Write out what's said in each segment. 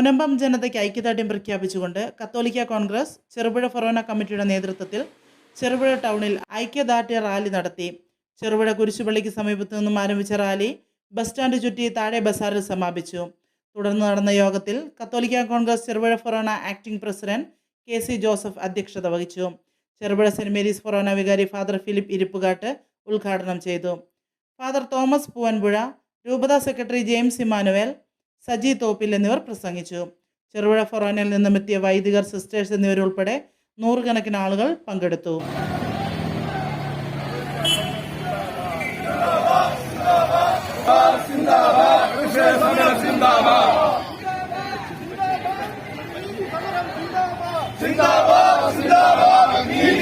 മുനമ്പം ജനതയ്ക്ക് ഐക്യദാർഢ്യം പ്രഖ്യാപിച്ചുകൊണ്ട് കത്തോലിക്ക കോൺഗ്രസ് ചെറുപുഴ ഫൊറോന കമ്മിറ്റിയുടെ നേതൃത്വത്തിൽ ചെറുപുഴ ടൗണിൽ ഐക്യദാർഢ്യ റാലി നടത്തി. ചെറുപുഴ കുരിശുപള്ളിക്ക് സമീപത്തു നിന്നും ആരംഭിച്ച റാലി ബസ് സ്റ്റാൻഡ് ചുറ്റി താഴെ ബസാറിൽ സമാപിച്ചു. തുടർന്ന് നടന്ന യോഗത്തിൽ കത്തോലിക്ക കോൺഗ്രസ് ചെറുപുഴ ഫൊറോന acting president K C Joseph അധ്യക്ഷത വഹിച്ചു. ചെറുപുഴ സെന്റ് മേരീസ് ഫൊറോന വികാരി ഫാദർ ഫിലിപ്പ് ഇരിപ്പുകാട്ട് ഉദ്ഘാടനം ചെയ്തു. ഫാദർ തോമസ് പൂവൻപുഴ രൂപതാ secretary James Emmanuel Saji Thoppil എന്നിവർ പ്രസംഗിച്ചു. ചെറുപുഴ ഫൊറോനയിൽ നിന്നും എത്തിയ വൈദികർ സിസ്റ്റേഴ്സ് എന്നിവരുൾപ്പെടെ നൂറുകണക്കിന് ആളുകൾ പങ്കെടുത്തു. സിന്ദാബാദ് അന്യത്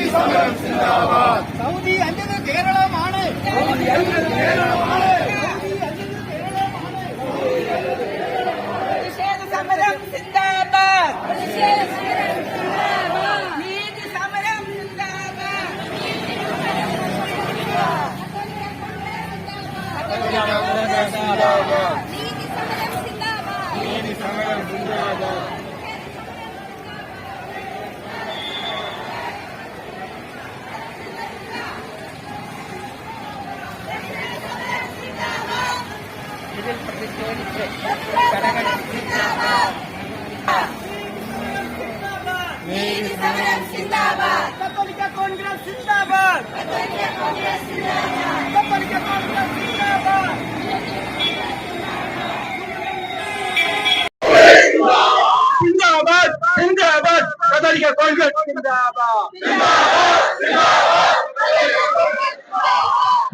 സിന്ദാബാദ് കത്തോലിക്ക കോൺഗ്രസ് സിന്ദാബാദ് സിന്ദാബാദ് സിന്ദാബാദ് കത്തോലിക്ക കോൺഗ്രസ് സിന്ദാബാദ്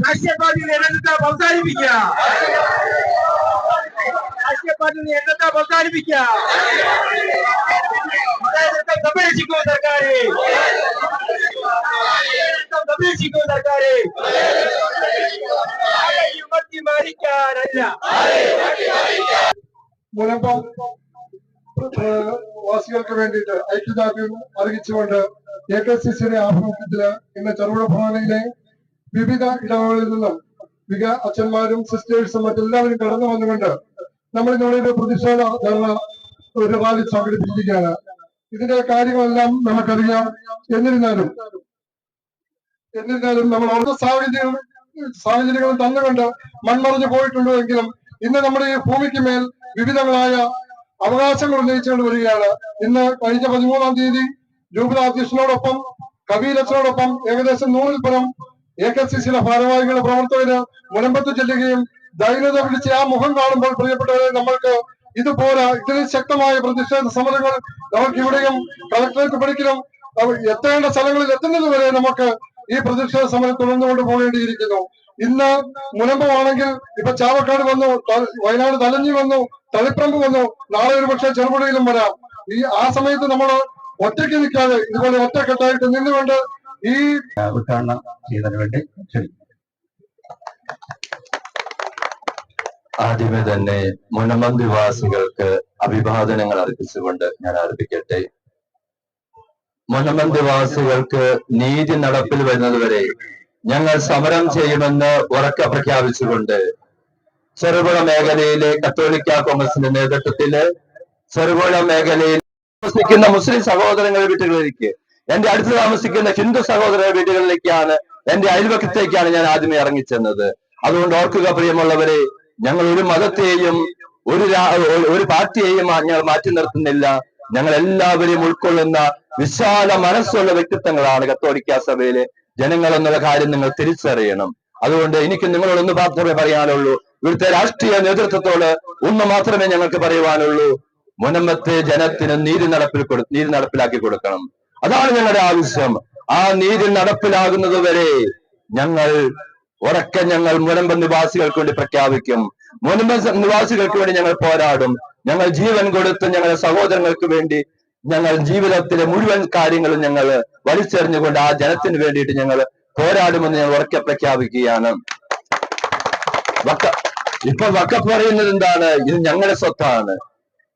രാഷ്ട്രീയ പാർട്ടിയിൽ എന്നത്തെ അവസാനിപ്പിക്കുക മതേതരത്വം സംരക്ഷിക്കൂ സർക്കാരെ ആരെയും മത്തി മാറിക്കാനല്ല മുനമ്പം വാസികൾക്ക് വേണ്ടിയിട്ട് ഐക്യദാർഢ്യം അറിയിച്ചുകൊണ്ട് എ കെ സി സിയുടെ ആഭിമുഖ്യത്തിൽ ഇന്ന് ചെറുപുഴ ഭവനയിലെ വിവിധ ഇടങ്ങളിൽ നിന്നും വിക അച്ഛന്മാരും സിസ്റ്റേഴ്സും മറ്റെല്ലാവരും കടന്നു വന്നുകൊണ്ട് നമ്മൾ ഇന്നിവിടെ പ്രതിഷേധ ധർണ ഒരു റാലി സംഘടിപ്പിച്ചിരിക്കുകയാണ് ഇതിന്റെ കാര്യങ്ങളെല്ലാം നമുക്കറിയാം. എന്നിരുന്നാലും എന്നിരുന്നാലും നമ്മൾ ഓരോ സാഹചര്യങ്ങളും സാഹചര്യങ്ങളും തന്നുകൊണ്ട് മൺമറഞ്ഞു പോയിട്ടുണ്ടോ എങ്കിലും ഇന്ന് നമ്മുടെ ഈ ഭൂമിക്ക് മേൽ വിവിധങ്ങളായ അവകാശങ്ങൾ ഉന്നയിച്ചുകൊണ്ട് വരികയാണ്. ഇന്ന് കഴിഞ്ഞ പതിമൂന്നാം തീയതി രൂപതാധ്യക്ഷനോടൊപ്പം കവിയിലച്ചനോടൊപ്പം ഏകദേശം നൂറിൽ പരം എ കെ സി സിയിലെ ഭാരവാഹികളുടെ പ്രവർത്തകര് മുനമ്പത്ത് ചെല്ലുകയും ദൈനത പിടിച്ച് ആ മുഖം കാണുമ്പോൾ പ്രിയപ്പെട്ടവരെ നമ്മൾക്ക് ഇത് പോരാ ഇത്രയും ശക്തമായ പ്രതിഷേധ സമരങ്ങൾ നമുക്ക് ഇവിടെയും കളക്ടറേറ്റ് പഠിക്കലും എത്തേണ്ട സ്ഥലങ്ങളിൽ എത്തുന്നത് വരെ നമുക്ക് ഈ പ്രതിഷേധ സമരം തുടർന്നുകൊണ്ട് പോകേണ്ടിയിരിക്കുന്നു. ഇന്ന് മുനമ്പമാണെങ്കിൽ ഇപ്പൊ ചാവക്കാട് വന്നു വയനാട് തലഞ്ഞി വന്നു തളിപ്പറമ്പ് വന്നു. നാളെ ഒരു പക്ഷേ ചെറുപുഴയിലും വരാം. ഈ ആ സമയത്ത് നമ്മൾ ഒറ്റയ്ക്ക് നിൽക്കാതെ ഇതുപോലെ ഒറ്റക്കെട്ടായിട്ട് നിന്നുകൊണ്ട് ഈ ചെയ്യുന്നതിന് വേണ്ടി ക്ഷണിക്കുന്നു ആദ്യമേ തന്നെ മുനമന്തിവാസികൾക്ക് അഭിവാദനങ്ങൾ അർപ്പിച്ചുകൊണ്ട് ഞാൻ ആരംഭിക്കട്ടെ. മുനമന്തിവാസികൾക്ക് നീതി നടപ്പിൽ വരുന്നതുവരെ ഞങ്ങൾ സമരം ചെയ്യുമെന്ന് ഉറക്കെ പ്രഖ്യാപിച്ചുകൊണ്ട് ചെറുപുഴ മേഖലയിലെ കത്തോലിക്ക കോൺഗ്രസിന്റെ നേതൃത്വത്തിൽ ചെറുപുഴ മേഖലയിൽ താമസിക്കുന്ന മുസ്ലിം സഹോദരങ്ങളുടെ വീട്ടുകളിലേക്ക് എന്റെ അടുത്ത് താമസിക്കുന്ന ഹിന്ദു സഹോദര വീടുകളിലേക്കാണ് എന്റെ അയൽവക്കത്തേക്കാണ് ഞാൻ ആദ്യമേ ഇറങ്ങിച്ചെന്നത്. അതുകൊണ്ട് ഓർക്കുക പ്രിയമുള്ളവരെ ഞങ്ങൾ ഒരു മതത്തെയും ഒരു ഒരു- പാർട്ടിയെയും ഞങ്ങൾ മാറ്റി നിർത്തുന്നില്ല. ഞങ്ങൾ എല്ലാവരെയും ഉൾക്കൊള്ളുന്ന വിശാല മനസ്സുള്ള വ്യക്തിത്വങ്ങളാണ് കത്തോലിക്ക സഭയിലെ ജനങ്ങൾ എന്നുള്ള കാര്യം നിങ്ങൾ തിരിച്ചറിയണം. അതുകൊണ്ട് എനിക്ക് നിങ്ങളോട് ഒന്ന് മാത്രമേ പറയാനുള്ളൂ. ഇവിടുത്തെ രാഷ്ട്രീയ നേതൃത്വത്തോട് ഒന്ന് മാത്രമേ ഞങ്ങൾക്ക് പറയുവാനുള്ളൂ. മുനമ്പത്തെ ജനത്തിന് നീതി നടപ്പിൽ കൊടു നീതി നടപ്പിലാക്കി കൊടുക്കണം. അതാണ് ഞങ്ങളുടെ ആവശ്യം. ആ നീതി നടപ്പിലാകുന്നത് വരെ ഞങ്ങൾ ഉറക്കെ ഞങ്ങൾ മുനമ്പ നിവാസികൾക്ക് വേണ്ടി പ്രഖ്യാപിക്കും. മുനമ്പ നിവാസികൾക്ക് വേണ്ടി ഞങ്ങൾ പോരാടും. ഞങ്ങൾ ജീവൻ കൊടുത്ത് ഞങ്ങളുടെ സഹോദരങ്ങൾക്ക് വേണ്ടി ഞങ്ങൾ ജീവിതത്തിലെ മുഴുവൻ കാര്യങ്ങളും ഞങ്ങൾ വലിച്ചെറിഞ്ഞുകൊണ്ട് ആ ജനത്തിന് വേണ്ടിയിട്ട് ഞങ്ങൾ പോരാടുമെന്ന് ഞങ്ങൾ ഉറക്കെ പ്രഖ്യാപിക്കുകയാണ്. വക്ക ഇപ്പൊ വക്കഫ് പറയുന്നത് എന്താണ്? ഇത് ഞങ്ങളുടെ സ്വത്താണ്.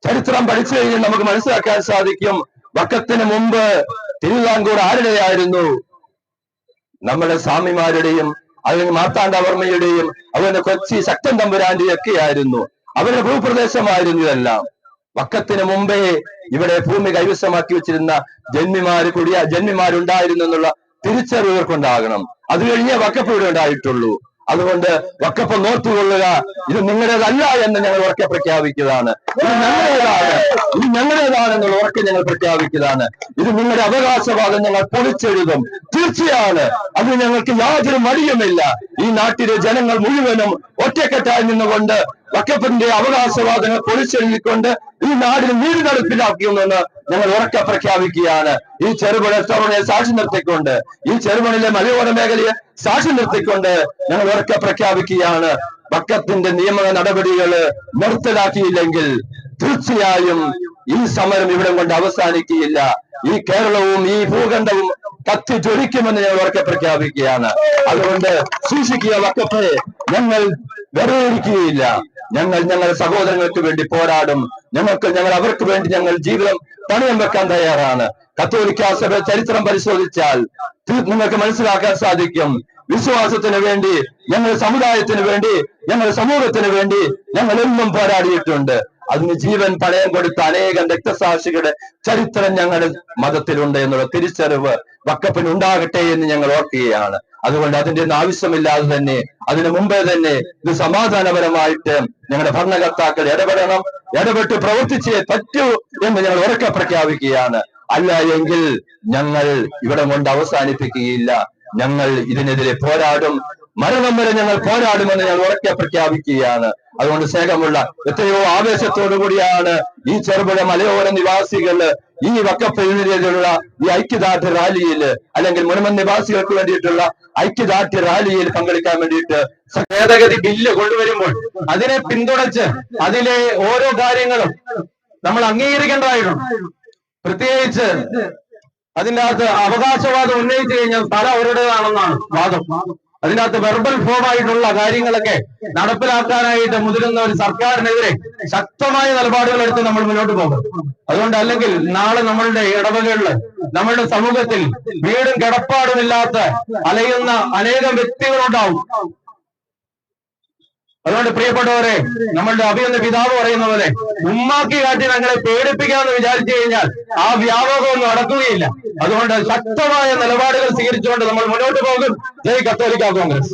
ചരിത്രം പഠിച്ചു കഴിഞ്ഞാൽ നമുക്ക് മനസ്സിലാക്കാൻ സാധിക്കും. വക്കത്തിന് മുമ്പ് തിരുവിതാംകൂർ ആരുടെയായിരുന്നു? നമ്മുടെ സ്വാമിമാരുടെയും അല്ലെങ്കിൽ മാർത്താണ്ഡവർമ്മയുടെയും അതുപോലെ കൊച്ചി ശക്തൻ തമ്പുരാന്റെയും ഒക്കെ ആയിരുന്നു അവരുടെ ഭൂപ്രദേശമായിരുന്നു ഇതെല്ലാം. വക്കത്തിന് മുമ്പേ ഇവിടെ ഭൂമി കൈവശമാക്കി വെച്ചിരുന്ന ജന്മിമാര് കുടിയ ജന്മിമാരുണ്ടായിരുന്നു എന്നുള്ള തിരിച്ചറിവുകൾക്കുണ്ടാകണം അത് കഴിഞ്ഞേ വക്കപ്പ് ഇവിടെ ഉണ്ടായിട്ടുള്ളൂ. അതുകൊണ്ട് വക്കപ്പം നോർത്തുകൊള്ളുക. ഇത് നിങ്ങളുടേതല്ല എന്ന് ഞങ്ങൾ ഉറക്കെ പ്രഖ്യാപിക്കുന്നതാണ് ഇത് ഞങ്ങളുടേതാണ്. ഇത് ഞങ്ങളുടേതാണെന്നുള്ള ഉറക്കെ ഞങ്ങൾ പ്രഖ്യാപിക്കുന്നതാണ് ഇത് നിങ്ങളുടെ അവകാശവാദം ഞങ്ങൾ പൊളിച്ചെഴുതും. തീർച്ചയാണ്. അത് ഞങ്ങൾക്ക് യാതൊരു മടിയുമില്ല. ഈ നാട്ടിലെ ജനങ്ങൾ മുഴുവനും ഒറ്റക്കെട്ടായി നിന്നുകൊണ്ട് വക്കപ്പിന്റെ അവകാശവാദങ്ങൾ പൊളിച്ചെഴുതിക്കൊണ്ട് ഈ നാടിന് വീട് നടപ്പിലാക്കിയെന്ന് ഞങ്ങൾ ഉറക്കെ പ്രഖ്യാപിക്കുകയാണ്. ഈ ചെറുപുഴ ടൗണിനെ സാക്ഷി നിർത്തിക്കൊണ്ട് ഈ ചെറുപുഴയിലെ മലയോര മേഖലയെ സാക്ഷി നിർത്തിക്കൊണ്ട് ഞങ്ങൾ ഉറക്കെ പ്രഖ്യാപിക്കുകയാണ്. വക്കത്തിന്റെ നിയമ നടപടികൾ നിർത്തലാക്കിയില്ലെങ്കിൽ തീർച്ചയായും ഈ സമരം ഇവിടെ കൊണ്ട് അവസാനിക്കുകയില്ല. ഈ കേരളവും ഈ ഭൂഖണ്ഡവും കത്തി ജ്വലിക്കുമെന്ന് ഞങ്ങൾ ഉറക്കെ പ്രഖ്യാപിക്കുകയാണ്. അതുകൊണ്ട് സൂക്ഷിക്കുക വക്കത്തെ ഞങ്ങൾ വെറുതെ ഞങ്ങൾ ഞങ്ങളുടെ സഹോദരങ്ങൾക്ക് വേണ്ടി പോരാടും. ഞങ്ങൾക്ക് ഞങ്ങൾ അവർക്ക് വേണ്ടി ഞങ്ങൾ ജീവിതം പണയം വെക്കാൻ തയ്യാറാണ്. കത്തോലിക്ക സഭ ചരിത്രം പരിശോധിച്ചാൽ നിങ്ങൾക്ക് മനസ്സിലാക്കാൻ സാധിക്കും. വിശ്വാസത്തിന് വേണ്ടി ഞങ്ങളുടെ സമുദായത്തിന് വേണ്ടി ഞങ്ങളുടെ സമൂഹത്തിന് വേണ്ടി ഞങ്ങൾ എന്നും പോരാടിയിട്ടുണ്ട്. അതിന് ജീവൻ പണയം കൊടുത്ത അനേകം രക്തസാക്ഷികളുടെ ചരിത്രം ഞങ്ങളുടെ മതത്തിലുണ്ട് എന്നുള്ള തിരിച്ചറിവ് വക്കപ്പിന് ഉണ്ടാകട്ടെ എന്ന് ഞങ്ങൾ ഓർക്കുകയാണ്. അതുകൊണ്ട് അതിന്റെ ഒന്നും ആവശ്യമില്ലാതെ തന്നെ അതിനു മുമ്പേ തന്നെ ഇത് സമാധാനപരമായിട്ട് ഞങ്ങളുടെ ഭരണകർത്താക്കൾ ഇടപെടണം ഇടപെട്ട് പ്രവർത്തിച്ചേ പറ്റൂ എന്ന് ഞങ്ങൾ ഉറക്കെ പ്രഖ്യാപിക്കുകയാണ്. അല്ല എങ്കിൽ ഞങ്ങൾ ഇവിടെ കൊണ്ട് അവസാനിപ്പിക്കുകയില്ല. ഞങ്ങൾ ഇതിനെതിരെ പോരാടും മരണം വരെ ഞങ്ങൾ പോരാടുമെന്ന് ഞങ്ങൾ ഉറക്കെ പ്രഖ്യാപിക്കുകയാണ്. അതുകൊണ്ട് സ്നേഹമുള്ള എത്രയോ ആവേശത്തോടു കൂടിയാണ് ഈ ചെറുപുഴ മലയോര നിവാസികൾ ഈ വക്കപ്പെഴുന്നതിലുള്ള ഈ ഐക്യദാർഢ്യ റാലിയിൽ അല്ലെങ്കിൽ മുനമൻ നിവാസികൾക്ക് വേണ്ടിയിട്ടുള്ള ഐക്യദാർഢ്യ റാലിയിൽ പങ്കെടുക്കാൻ വേണ്ടിയിട്ട് ഭേദഗതി ബില്ല് കൊണ്ടുവരുമ്പോൾ അതിനെ പിന്തുണച്ച് അതിലെ ഓരോ കാര്യങ്ങളും നമ്മൾ അംഗീകരിക്കേണ്ടതായിട്ടുണ്ട്. പ്രത്യേകിച്ച് അതിന്റെ അകത്ത് അവകാശവാദം ഉന്നയിച്ചു കഴിഞ്ഞാൽ സ്ഥലം അവരുടേതാണെന്നാണ് വാദം. അതിനകത്ത് വെർബൽ ഫോം ആയിട്ടുള്ള കാര്യങ്ങളൊക്കെ നടപ്പിലാക്കാനായിട്ട് മുതിരുന്ന ഒരു സർക്കാരിനെതിരെ ശക്തമായ നിലപാടുകൾ എടുത്ത് നമ്മൾ മുന്നോട്ട് പോകും. അതുകൊണ്ട് അല്ലെങ്കിൽ നാളെ നമ്മളുടെ ഇടവകളിൽ നമ്മളുടെ സമൂഹത്തിൽ വീടും കിടപ്പാടുമില്ലാത്ത അലയുന്ന അനേകം വ്യക്തികളുണ്ടാവും. അതുകൊണ്ട് പ്രിയപ്പെട്ടവരെ നമ്മളുടെ അഭിയന്ന പിതാവ് പറയുന്ന പോലെ ഉമ്മാക്കി കാട്ടി ഞങ്ങളെ പേടിപ്പിക്കാമെന്ന് വിചാരിച്ചു കഴിഞ്ഞാൽ ആ വ്യാപകമൊന്നും നടക്കുകയില്ല. അതുകൊണ്ട് ശക്തമായ നിലപാടുകൾ സ്വീകരിച്ചുകൊണ്ട് നമ്മൾ മുന്നോട്ട് പോകും. ജയ് കത്തോലിക്ക congress.